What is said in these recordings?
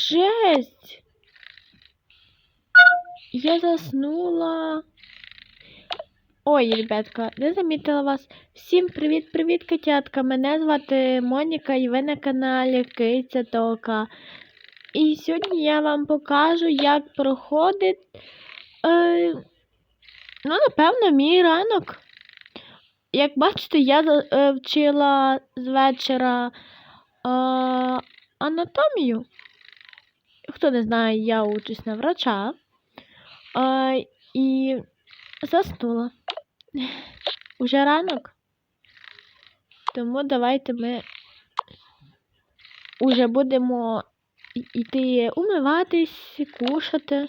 Жесть! Я заснула. Ой, ребятка, не замітила вас. Всім привіт-привіт, котятка. Мене звати Моніка і ви на каналі Киця Тока. І сьогодні я вам покажу, як проходить. Е, ну, напевно, мій ранок. Як бачите, я е, вчила з вечора е, анатомію. Хто не знає, я учусь на врача. Е, і заснула. Уже ранок. Тому давайте ми уже будемо йти умиватись, кушати.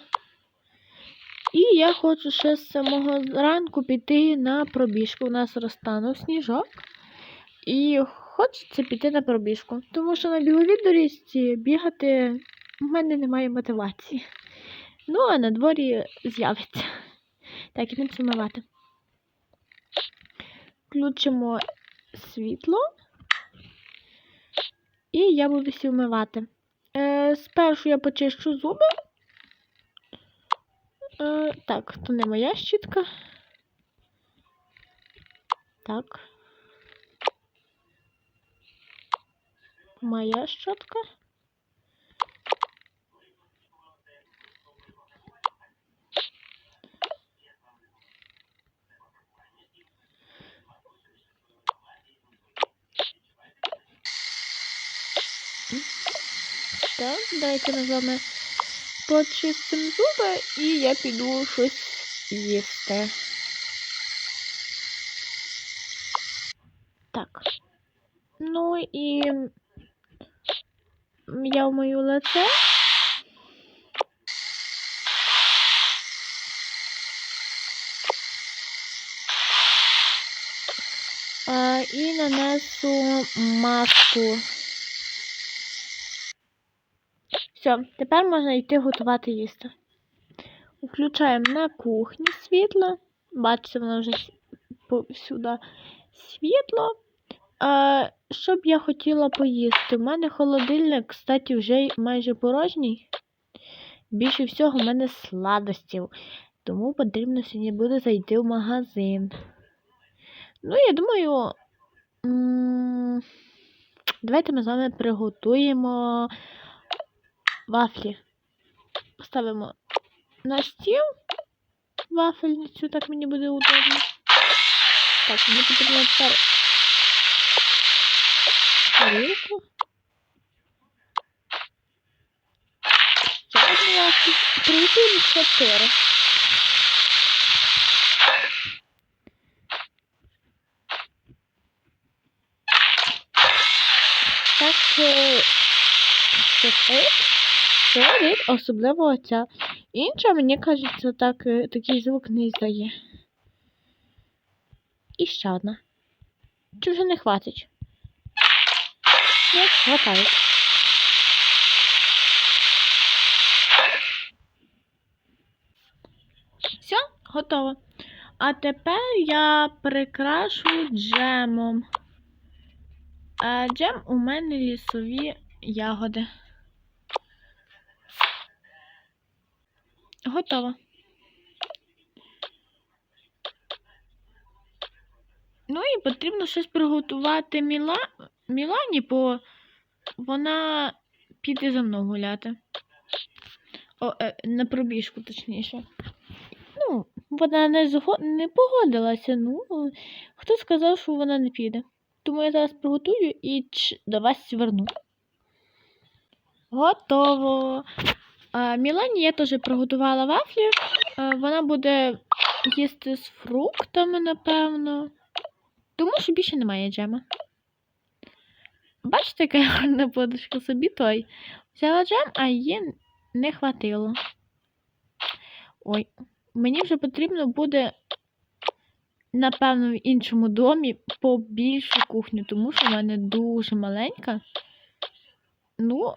І я хочу ще з самого ранку піти на пробіжку. У нас розтанув сніжок. І хочеться піти на пробіжку. Тому що на біговій доріжці бігати в мене немає мотивації. Ну, а на дворі з'явиться. Так, ідемо вмивати. Включимо світло. І я буду всі вмивати. Е, спершу я почищу зуби. Е, так, то не моя щітка. Так. Моя щотка. Так, дайте ми з вами почистимо зуби і я піду щось їсти. Так. Ну і я вмою лице. І нанесу маску. Все, тепер можна йти готувати їсти. Включаємо на кухні світло. Бачите, воно вже с- повсюди світло. А, що б я хотіла поїсти? У мене холодильник, кстати, вже майже порожній. Більше всього в мене сладостів. Тому потрібно сьогодні буде зайти в магазин. Ну, я думаю. Давайте ми з вами приготуємо вафлі. Поставимо на стіл вафельницю, так мені буде удобно. Так, мені потрібно тепер тарілку. Ще одну. Приготуємо чотири. Так, е, чотири. Солодить, особливо оця. Інша, мені кажеться, так, е, такий звук не здає. І ще одна. Чи вже не хватить? Не хватає. Все, готово. А тепер я прикрашу джемом. А джем у мене лісові ягоди. Готово. Ну і потрібно щось приготувати Міла... Мілані, бо вона піде за мною гуляти. О, е, на пробіжку, точніше. Ну, вона не, зго... не погодилася. Ну, хто сказав, що вона не піде. Тому я зараз приготую і ч... до вас верну. Готово. Мілані я теж приготувала вафлі. Вона буде їсти з фруктами, напевно. Тому що більше немає джема. Бачите, яка гарна подушка собі той. Взяла джем, а її не хватило. Ой, мені вже потрібно буде, напевно, в іншому домі побільшу кухню, тому що в мене дуже маленька. Ну,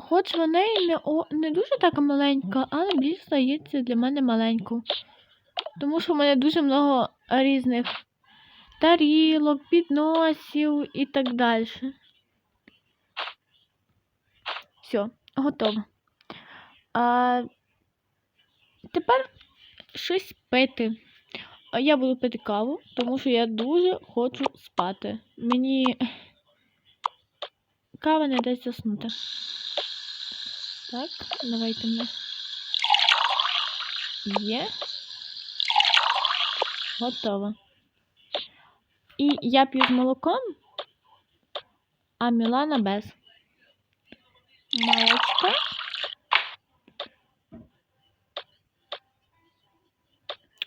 Хоч вона і не, о, не дуже така маленька, але більш здається для мене маленько. Тому що в мене дуже много різних тарілок, підносів і так далі. Все, готово. А, тепер щось пити. Я буду пити каву, тому що я дуже хочу спати. Мені кава не дасть заснути. Так, давайте ми. Є. Готово. І я п'ю з молоком, а Мілана без. Молочко.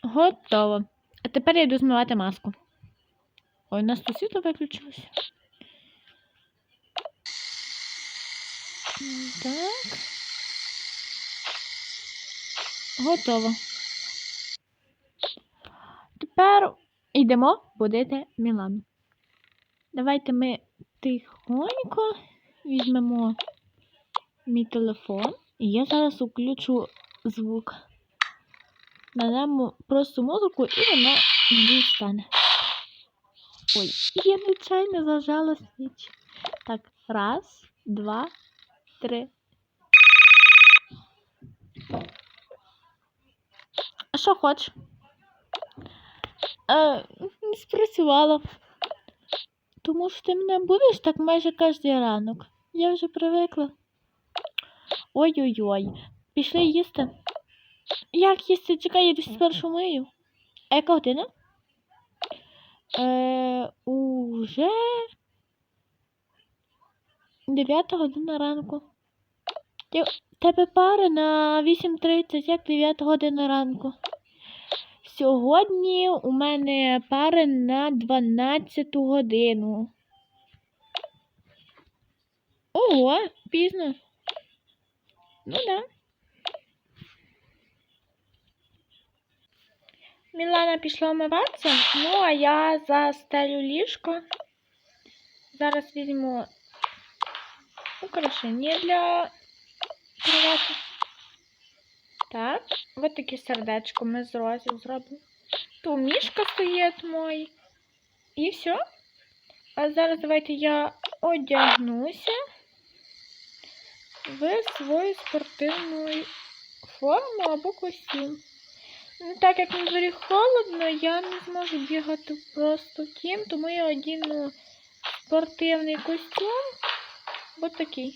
Готово. А тепер я йду змивати маску. Ой, у нас тут світло виключилося. М, Так. Готово. Тепер йдемо будити Мілану. Давайте ми тихонько візьмемо мій телефон. І я зараз включу звук. Надамо просто музику і вона надіюсь стане. Ой, я нечайно зажала свіч. Так, раз, два, три. А що хочеш? Е, не спрацювала. Тому що ти мене будеш так майже кожен ранок. Я вже привикла. Ой-ой-ой. Пішли їсти. Як їсти? Чекай, я спершу мию. А яка година? Е, уже 9 година ранку. Тебе пара на 8.30, як 9 година ранку. Сьогодні у мене пари на 12 годину. Ого, пізно. Ну да. Мілана пішла вмиватися, ну а я застелю ліжко. Зараз візьму украшення для кровати. Так, от таке сердечко ми з розів зробимо. Тут мішка стоїть мой. І все. А зараз давайте я одягнуся в свою спортивну форму або костюм. Ну, так як на дворі холодно, я не зможу бігати просто тим, тому я одіну спортивний костюм. Ось такий.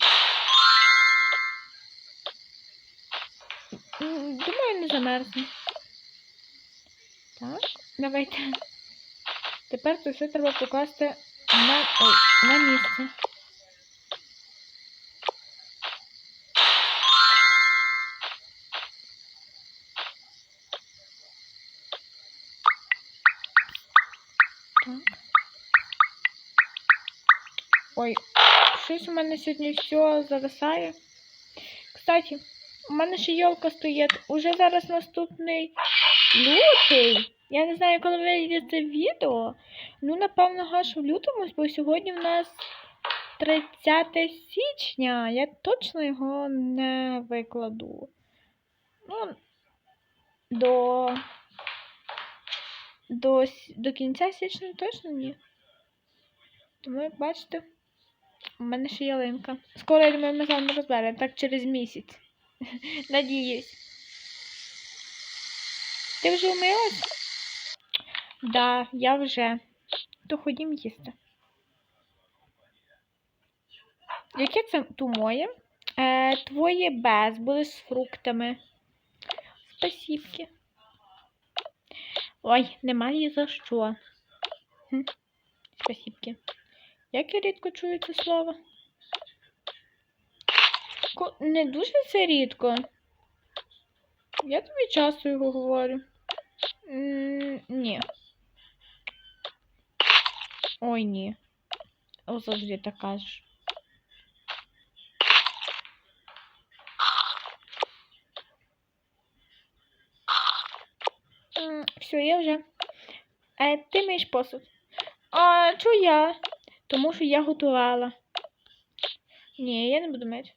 Думаю, не замерзне. Так, давайте. Тепер це все треба покласти на, ой, на місце. Так. Ой, щось у мене сьогодні все зависає. Кстати, у мене ще йолка стоїть. Уже зараз наступний лютий. Я не знаю, коли вийде це відео. Ну, напевно, аж в лютому, бо сьогодні в нас 30 січня. Я точно його не викладу. Ну, до, до, до кінця січня точно ні. Тому, як бачите, у мене ще ялинка. Скоро, я думаю, ми з вами розберемо, так через місяць. Надіюсь. Ти вже вмилась? Да, я вже. То ходім їсти. Яке це ту моє? Е, твоє без буде з фруктами. Спасибки. Ой, немає за що. Хм. Спасибки. Як я рідко чую це слово? Ко- Не дуже це рідко. Я тобі часто його говорю. М, Ні. Ой, ні. О, завжди так кажеш. Все, я вже. Е, ти миєш посуд. А чого я? Тому що я готувала. Ні, я не буду мити.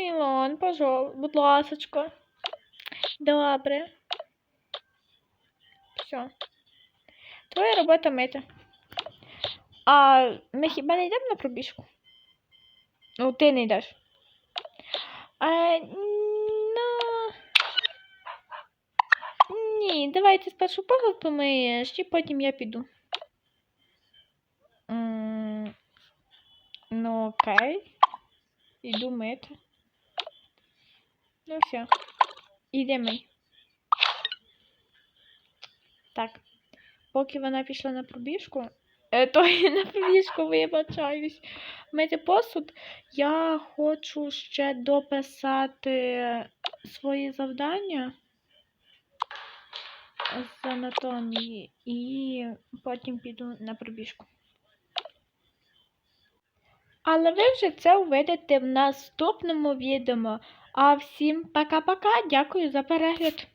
Мілан, пожалуйста, будь ласочка. Добре. Все. Твоя робота мити. А ми хіба не йдемо на пробіжку? Ну, ти не йдеш. А, ну... Ні, давайте спершу погляд помиєш, і потім я піду. Ну, окей. Іду мити. Ну все. Іди мий. Так. Поки вона пішла на пробіжку. Е, то і на пробіжку вибачаюсь. Мити посуд. Я хочу ще дописати свої завдання з анатомії і потім піду на пробіжку. Але ви вже це увидите в наступному відео. А всім пока-пока. Дякую за перегляд.